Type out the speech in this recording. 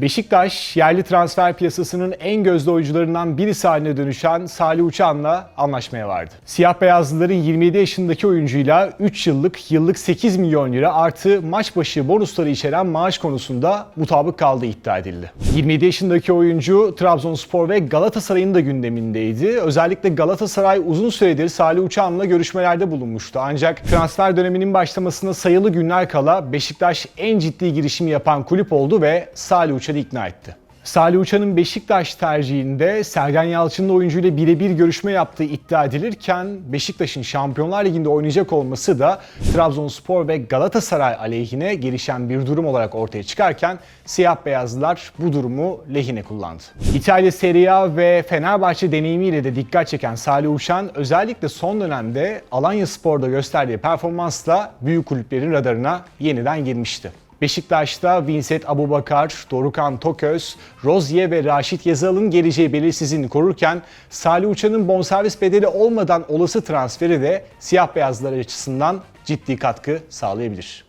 Beşiktaş yerli transfer piyasasının en gözde oyuncularından birisi haline dönüşen Salih Uçan'la anlaşmaya vardı. Siyah beyazlıların 27 yaşındaki oyuncuyla 3 yıllık yıllık 8 milyon lira artı maç başı bonusları içeren maaş konusunda mutabık kaldığı iddia edildi. 27 yaşındaki oyuncu Trabzonspor ve Galatasaray'ın da gündemindeydi. Özellikle Galatasaray uzun süredir Salih Uçan'la görüşmelerde bulunmuştu. Ancak transfer döneminin başlamasına sayılı günler kala Beşiktaş en ciddi girişimi yapan kulüp oldu ve Salih Uçan'ı ikna etti. Salih Uçan'ın Beşiktaş tercihinde Sergen Yalçın'la oyuncuyla birebir görüşme yaptığı iddia edilirken Beşiktaş'ın Şampiyonlar Ligi'nde oynayacak olması da Trabzonspor ve Galatasaray aleyhine gelişen bir durum olarak ortaya çıkarken siyah beyazlılar bu durumu lehine kullandı. İtalya Serie A ve Fenerbahçe deneyimiyle de dikkat çeken Salih Uçan özellikle son dönemde Alanya Spor'da gösterdiği performansla büyük kulüplerin radarına yeniden girmişti. Beşiktaş'ta Vincent Abubakar, Dorukan Toköz, Rozier ve Raşit Yazal'ın geleceği belirsizliğini korurken Salih Uçan'ın bonservis bedeli olmadan olası transferi de siyah beyazlar açısından ciddi katkı sağlayabilir.